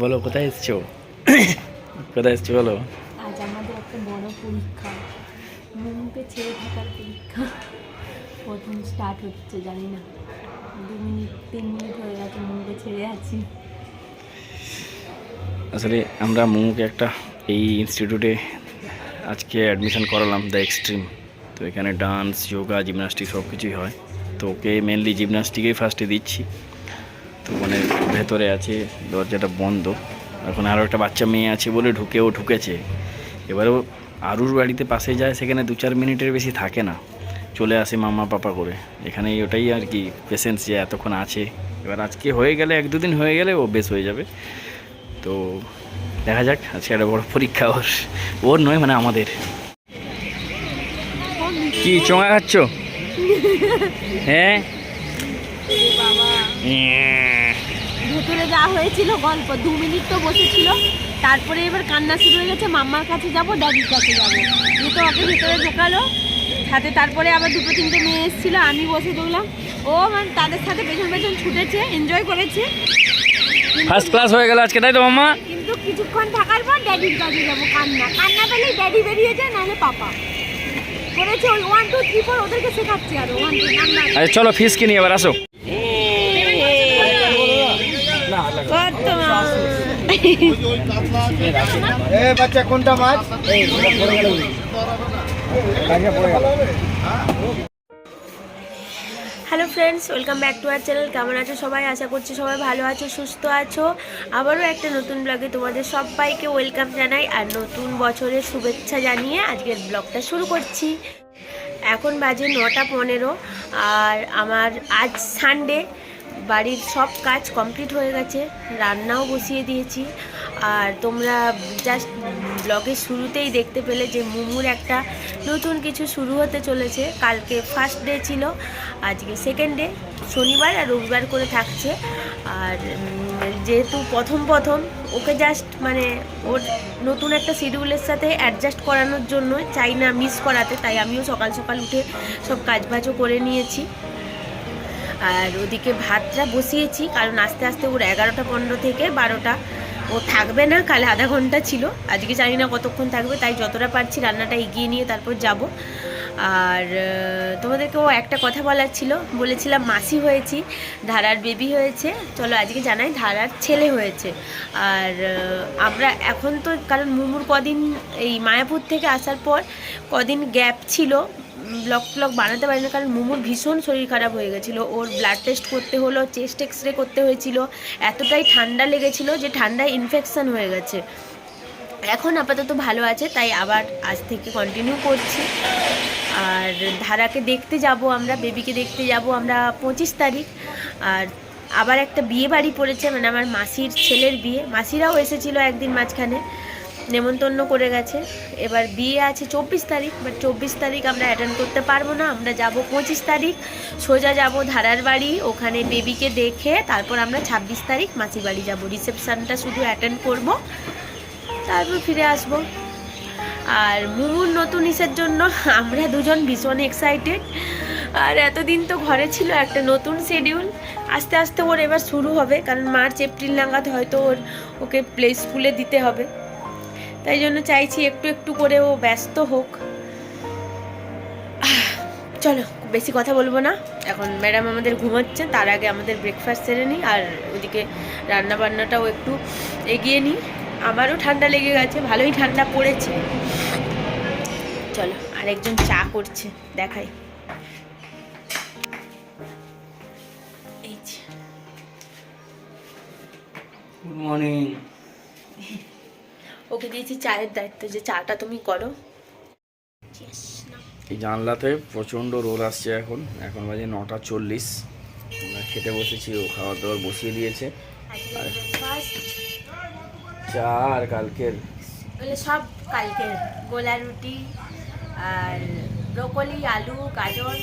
বলো কোথায় এসছো? কোথায় এসছো বলো? আজ আমাদের একটা বড় পরীক্ষা। ছেড়ে থাকার পরীক্ষা। প্রথম স্টার্ট হচ্ছে জানি না। দু মিনিট তিন মিনিট হয়ে গেছে ছেড়ে আছি। আসলে আমরা মুমুকে একটা এই ইনস্টিটিউটে আজকে অ্যাডমিশন করালাম দ্য এক্সট্রিম তো এখানে ডান্স যোগা জিমনাস্টিক সব কিছুই হয়। তো ওকে মেনলি জিমনাস্টিকেই ফার্স্টে দিচ্ছি। ভেতরে আছে দরজাটা বন্ধ। এখন আরও একটা বাচ্চা মেয়ে আছে বলে ঢুকেও ঢুকেছে। এবারেও আরুর বাড়িতে পাশে যায় সেখানে দু চার মিনিটের বেশি থাকে না। চলে আসে মামা পাপা করে। এখানে ওটাই আর কি পেশেন্স যে এতক্ষণ আছে। এবার আজকে হয়ে গেলে এক দুদিন হয়ে গেলে ও বেশ হয়ে যাবে। তো দেখা যাক আজকে একটা বড় পরীক্ষা ওর ওর নয় মানে আমাদের। কি চোঙা খাচ্ছ? হ্যাঁ? ভেতরে যাওয়া হয়েছিল গল্প। দু মিনিট তো বসেছিল। তারপরে এবার কান্না শুরু হয়ে গেছে মাম্মার কাছে যাব ড্যাডির কাছে যাব। দিয়ে তো ওকে ভেতরে ঢোকালো। সাথে তারপরে আবার দুটো তিনটে মেয়ে এসেছিল আমি বসে দেখলাম। ও মানে তাদের সাথে পেছন পেছন ছুটেছে এনজয় করেছে। ফার্স্ট ক্লাস হয়ে গেল আজকে তাই তো মামা কিন্তু কিছুক্ষণ থাকার পর ড্যাডির কাছে যাব কান্না। কান্না পেলেই ড্যাডি বেরিয়ে যায় নাহলে পাপা। করেছে ওই ওয়ান টু থ্রি ফোর ওদেরকে শেখাচ্ছি আর। ওয়ান টু চলো ফিস কিনি এবার আসো। Hello friends, welcome back to our channel. কেমন আছো সবাই? আশা করছি সবাই ভালো আছো, সুস্থ আছো। আবারও একটা নতুন ব্লগে তোমাদের সবাইকে ওয়েলকাম জানাই আর নতুন বছরের শুভেচ্ছা জানিয়ে আজকের ব্লগটা শুরু করছি। এখন বাজে নটা পনেরো আর আমার আজ সানডে বাড়ির সব কাজ কমপ্লিট হয়ে গেছে, রান্নাও বসিয়ে দিয়েছি। আর তোমরা জাস্ট ব্লগের শুরুতেই দেখতে পেলে যে মুমুর একটা নতুন কিছু শুরু হতে চলেছে। কালকে ফার্স্ট ডে ছিল, আজকে সেকেন্ড ডে শনিবার আর রবিবার করে থাকছে। আর যেহেতু প্রথম প্রথম, ওকে জাস্ট মানে ওর নতুন একটা শিডিউলের সাথে অ্যাডজাস্ট করানোর জন্য চাই না মিস করাতে, তাই আমিও সকাল সকাল উঠে সব কাজবাজও করে নিয়েছি। আর ওদিকে ভাতটা বসিয়েছি কারণ আস্তে আস্তে ওর এগারোটা পনেরো থেকে বারোটা। ও থাকবে না কাল আধা ঘণ্টা ছিল। আজকে জানি না কতক্ষণ থাকবে তাই যতটা পারছি রান্নাটা এগিয়ে নিয়ে তারপর যাব। আর আহ, তোমাদেরকেও একটা কথা বলার ছিল। বলেছিলাম মাসি হয়েছি ধারার বেবি হয়েছে। চলো আজকে জানাই ধারার ছেলে হয়েছে। আর আমরা এখন তো কারণ মুমুর কদিন এই মায়াপুর থেকে আসার পর কদিন গ্যাপ ছিল। ব্লক ব্লক বানাতে পারি না কারণ মোমোর ভীষণ শরীর খারাপ হয়ে গেছিল। ওর ব্লাড টেস্ট করতে হলো চেস্ট এক্স রে করতে হয়েছিল। এতটাই ঠান্ডা লেগেছিল যে ঠান্ডায় ইনফেকশান হয়ে গেছে। এখন আপাতত ভালো আছে, তাই আবার আজ থেকে কন্টিনিউ করছি। আর ধারাকে দেখতে যাব আমরা বেবিকে দেখতে যাব আমরা পঁচিশ তারিখ। আর আবার একটা বিয়ে বাড়ি পড়েছে মানে আমার মাসির ছেলের বিয়ে। মাসিরাও এসেছিল একদিন মাঝখানে। নেমন্তন্ন করে গেছে। এবার বিয়ে আছে চব্বিশ তারিখ বাট চব্বিশ তারিখ আমরা অ্যাটেন্ড করতে পারব না। আমরা যাব পঁচিশ তারিখ, সোজা যাব ধারার বাড়ি, ওখানে বেবিকে দেখে তারপর আমরা ছাব্বিশ তারিখ মাসির বাড়ি যাব। রিসেপশানটা শুধু অ্যাটেন্ড করব, তারপর ফিরে আসব। আর মুমুর নতুন ইসের জন্য আমরা দুজন ভীষণ এক্সাইটেড আর এতদিন তো ঘরে ছিল একটা নতুন শিডিউল আস্তে আস্তে ওর এবার শুরু হবে, কারণ মার্চ, এপ্রিল নাগাদ হয়তো ওর ওকে প্লে স্কুলে দিতে হবে। তাই জন্য চাইছি একটু একটু করে ও ব্যস্ত হোক। চলো, বেশি কথা বলব না। এখন ম্যাডাম আমাদের ঘুমাচ্ছে তার আগে আমাদের ব্রেকফাস্ট সেরে নিই, আর ওদিকে রান্না বান্নাটাও একটু এগিয়ে নিই। আমারও ঠান্ডা লেগে গেছে, ভালোই ঠান্ডা পড়েছে। চলো, আরেকজন চা করছে, দেখাই। গুড মর্নিং ওকে দিয়েছি চায়ের দায়িত্ব যে চাটা তুমি করো। এই জানলাতে প্রচণ্ড রোদ আসছে এখন। এখন বাজে নটা চল্লিশ। আমরা খেতে বসেছি ও খাওয়া দাওয়ার বসিয়ে দিয়েছে। breakfast চা আর কালকের। বলে সব কালকের। গোলা রুটি আর ব্রোকলি আলু গাজর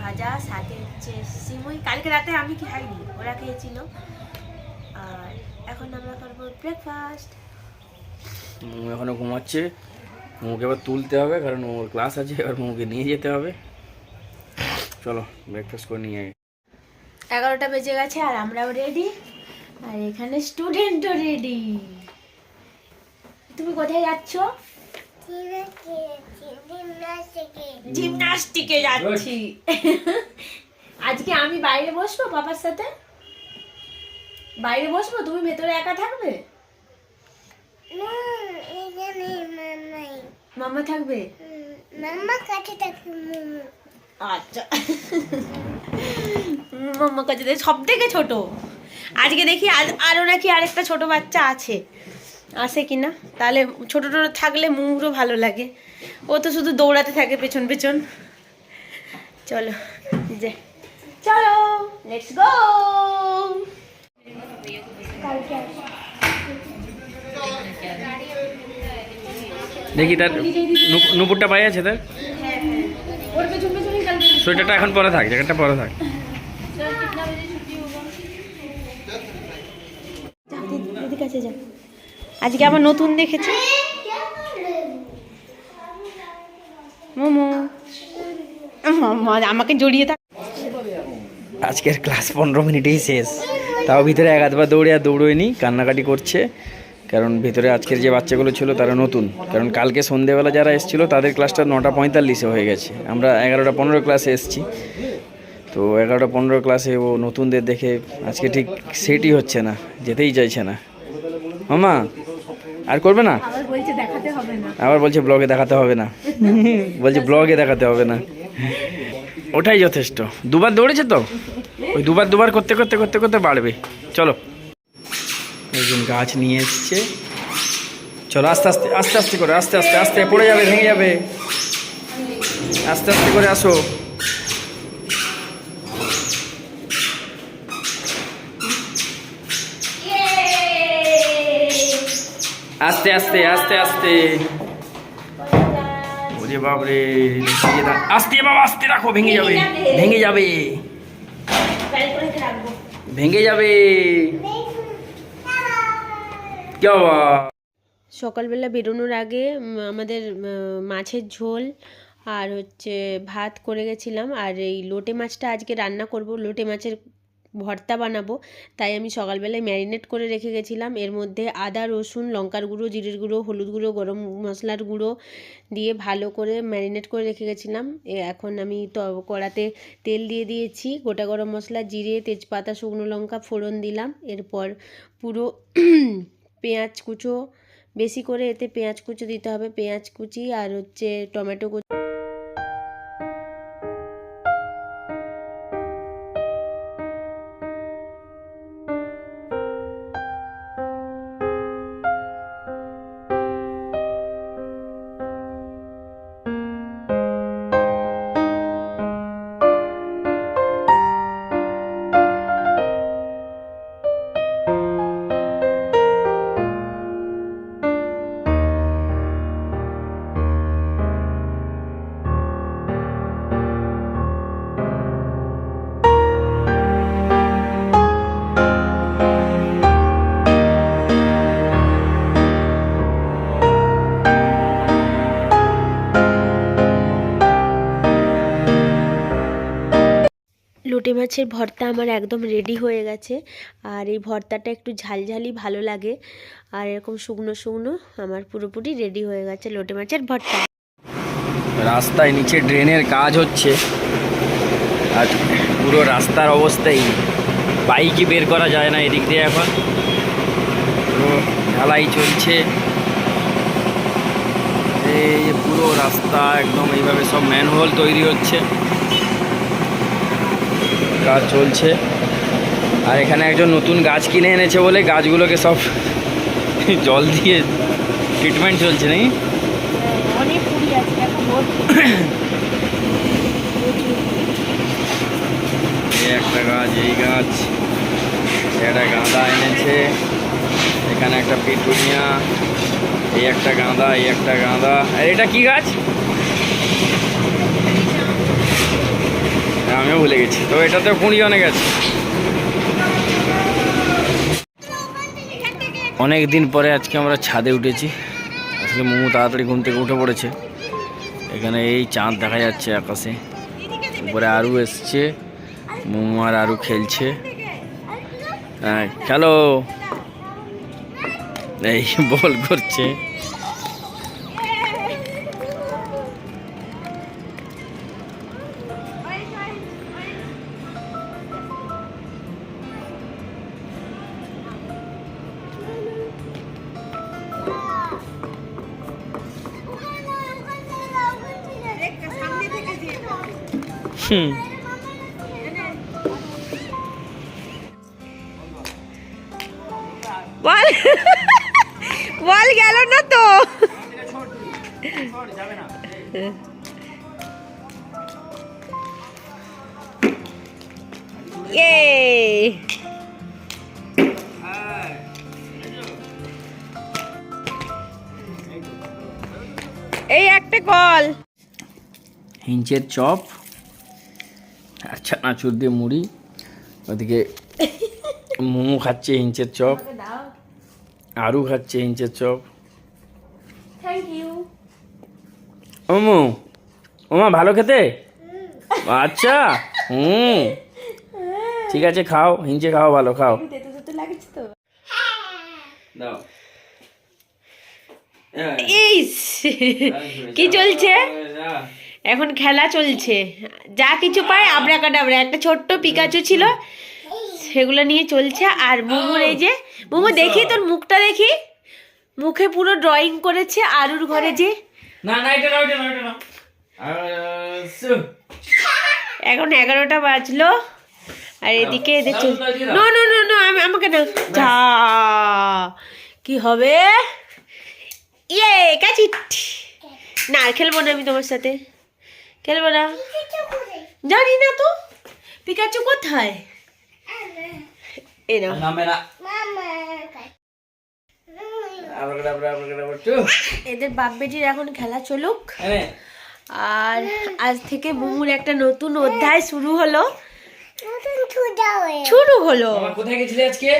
ভাজা সাথে হচ্ছে সিমুই। কালকে রাতে আমি খাইনি ওরা খেয়েছিল। আর এখন আমরা করব ব্রেকফাস্ট মোমো এখনও ঘুমাচ্ছে। মোমোকে এবার তুলতে হবে কারণ ওর ক্লাস আছে এবার মোমোকে নিয়ে যেতে হবে। চলো ব্রেকফাস্ট করে নিয়ে এগারোটা বেজে গেছে আর আমরাও রেডি আর এখানে স্টুডেন্টও রেডি তুমি কোথায় যাচ্ছ? জিমনাস্টিকে যাচ্ছি। আজকে আমি বাইরে বসবো বাবার সাথে? বাইরে বসবো? তুমি ভেতরে একা থাকবে? মাম্মা থাকবে? মাম্মা কাছে থাকি মোমো। আচ্ছা। মাম্মা কাছে সব থেকে ছোট। আজকে দেখি আর- আরও নাকি আরেকটা ছোট বাচ্চা আছে। আছে কি না? তাহলে ছোট ছোট থাকলে মুগুরও ভালো লাগে। ও তো শুধু দৌড়াতে থাকে পেছন পেছন। চলো যে। চলো লেটস গো দেখি তার নুপুরটা পাই আছে তার? সোয়েটারটা এখন পরে থাক জ্যাকেটটা পরে থাক। আজকে আবার নতুন দেখেছি। মোমো। আমাকে জড়িয়ে থাক। আজকের ক্লাস পনেরো মিনিটেই শেষ। তাও ভিতরে এক আধবার দৌড়ে আর দৌড়োয়নি কান্নাকাটি করছে। কারণ ভিতরে আজকের যে বাচ্চাগুলো ছিল তারা নতুন। কারণ কালকে সন্ধেবেলা যারা এসেছিল তাদের ক্লাসটা নটা পঁয়তাল্লিশে হয়ে গেছে। আমরা এগারোটা পনেরো ক্লাসে এসেছি। তো এগারোটা পনেরো ক্লাসে ও নতুনদের দেখে আজকে ঠিক সেটই হচ্ছে না যেতেই চাইছে না। মামা আর করবে না? আবার বলছে ব্লগে দেখাতে হবে না। বলছে ব্লগে দেখাতে হবে না। ওটাই যথেষ্ট। দুবার দৌড়েছে তো? ওই দুবার দুবার করতে করতে করতে করতে বাড়বে। চলো। গাছ নিয়ে এসছে। চলো আস্তে আস্তে আস্তে আস্তে করে আস্তে আস্তে আস্তে পড়ে যাবে ভেঙে যাবে। আস্তে আস্তে করে আসো। আস্তে আস্তে আস্তে আস্তে। ওরে বাবরে। আস্তে বাবা আস্তে রাখো ভেঙে যাবে। ভেঙে যাবে। ভেঙে যাবে। সকালবেলা বেরোনোর আগে আমাদের মাছের ঝোল আর হচ্ছে ভাত করে গেছিলাম। আর এই লোটে মাছটা আজকে রান্না করব। লোটে মাছের ভর্তা বানাবো। তাই আমি সকালবেলায় ম্যারিনেট করে রেখে গেছিলাম। এর মধ্যে আদা, রসুন, লঙ্কার গুঁড়ো, জিরের গুঁড়ো, হলুদ গুঁড়ো, গরম মশলার গুঁড়ো দিয়ে ভালো করে ম্যারিনেট করে রেখে গেছিলাম। এখন আমি তো কড়াতে তেল দিয়ে দিয়েছি। গোটা গরম মশলা, জিরে, তেজপাতা, শুকনো লঙ্কা ফোড়ন দিলাম। এরপর পুরো পেঁয়াজ কুচো, বেশি করে এতে পেঁয়াজ কুচো দিতে হবে। পেঁয়াজ কুচি আর হচ্ছে টমেটো কুচি। লোটে মাছের ভর্তা আমার একদম রেডি হয়ে গেছে। আর এই ভর্তাটা একটু ঝালঝালি ভালো লাগে। আর এরকম শুকনো শুকনো আমার পুরোপুরি রেডি হয়ে গেছে লোটে মাছের ভর্তা। রাস্তায় নিচে ড্রেনের কাজ হচ্ছে। আর পুরো রাস্তার অবস্থাই বাইকই বের করা যায় না এদিক দিয়ে এখন। ঢালাই চলছে। এই পুরো রাস্তা একদম এইভাবে সব ম্যানহোল তৈরি হচ্ছে। কাজ চলছে। আর এখানে একজন নতুন গাছ কিনে এনেছে বলে গাছগুলোকে সব জল দিয়ে ট্রিটমেন্ট চলছে নাকি? এই একটা গাছ এই গাছ। একটা গাঁদা এনেছে। এখানে একটা পিটুনিয়া। এই একটা গাঁদা এই একটা গাঁদা। আর এটা কি গাছ? আমিও ভুলে গেছি। তো এটাতে কুঁড়ি অনেক আছে। অনেক দিন পরে আজকে আমরা ছাদে উঠেছি। আজকে মোমো তাড়াতাড়ি ঘুম থেকে উঠে পড়েছে। এখানে এই চাঁদ দেখা যাচ্ছে আকাশে। উপরে আরু এসছে। মোমো আর আরু খেলছে। হ্যাঁ খেলো। এই, বল করছে। হুম। বল। বল গেল না তো। ইয়ে এই একটা কল। হিঞ্চের চপ। চানাচুর দিয়ে মুড়ি ওদিকে মোমো খাচ্ছে হিঞ্চের চপ আরু খাচ্ছে হিঞ্চের চপ। ওমো ওমা ভালো খেতে? আচ্ছা হুম। ঠিক আছে খাও হিঞ্চে খাও ভালো খাও। তেতো তেতো লাগছে তো। দাও। এই কি চলছে? এখন খেলা চলছে। যা কিছু পায় আবরা কাটাবরা একটা ছোট্ট পিকাচু ছিল সেগুলো নিয়ে চলছে। আর মোমোর এই যে মোমো দেখি তোর মুখটা দেখি? মুখে পুরো ড্রয়িং করেছে আরুর ঘরে যে। না না এটা নাও এটা নাও এটা সু- এখন এগারোটা বাজলো। আর এদিকে এদের। নো নো নো নো আমি আমাকে না যা কি হবে? ইয়ে কাচিট না আর খেলব না আমি তোমার সাথে। খেলব না জানি না তো। পিকাচু কোথায়? টু। এদের বাপ বেটির এখন খেলা চলুক। আর আজ থেকে মুমুর একটা নতুন অধ্যায় শুরু হলো। শুরু হলো। কোথায় গেছিলি আজকে?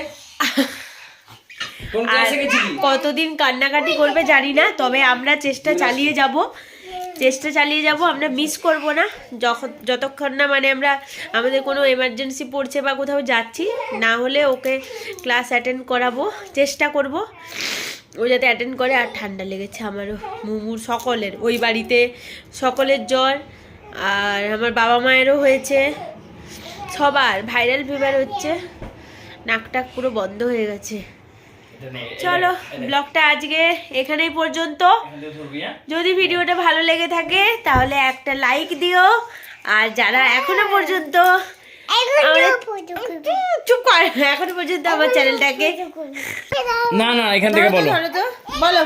কতদিন কান্নাকাটি করবে জানি না তবে আমরা চেষ্টা চালিয়ে যাব। চেষ্টা চালিয়ে যাব, আমরা মিস করব না। যখন, যতক্ষণ না মানে আমরা, আমাদের কোনো এমার্জেন্সি পড়ছে বা কোথাও যাচ্ছি, না হলে ওকে ক্লাস অ্যাটেন্ড করাবো, চেষ্টা করব। ও যাতে অ্যাটেন্ড করে আর ঠান্ডা লেগেছে আমারও, মুমুর সকলের, ওই বাড়িতে সকলের জ্বর, আর আমার বাবা মায়েরও হয়েছে। সবার ভাইরাল ফিভার হচ্ছে নাক টাক পুরো বন্ধ হয়ে গেছে। চলো ব্লগটা আজকে এখানেই পর্যন্ত। যদি ভিডিওটা ভালো লেগে থাকে তাহলে একটা লাইক দিও। আর যারা এখনও পর্যন্ত চুপ কর এখনও পর্যন্ত আমার চ্যানেলটাকে না না এখান থেকে বলো। তো। বলো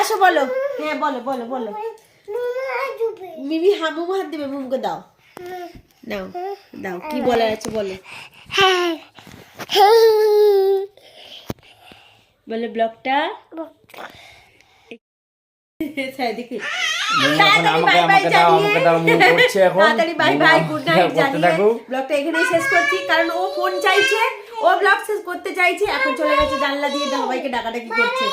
আসো বলো। হ্যাঁ বলো বলো বলো। মিমি হামু হাত দেবে মুমকে দাও। দাও দাও কি বলার আছে বলো। বলো ব্লগটা হ্যাঁ, থাকুক ব্লগটা এখানেই শেষ করছি কারণ ও ফোন চাইছে ও ব্লগ শেষ করতে চাইছে এখন চলে গেছে জানলা দিয়ে সবাইকে ডাকাডাকি করছে।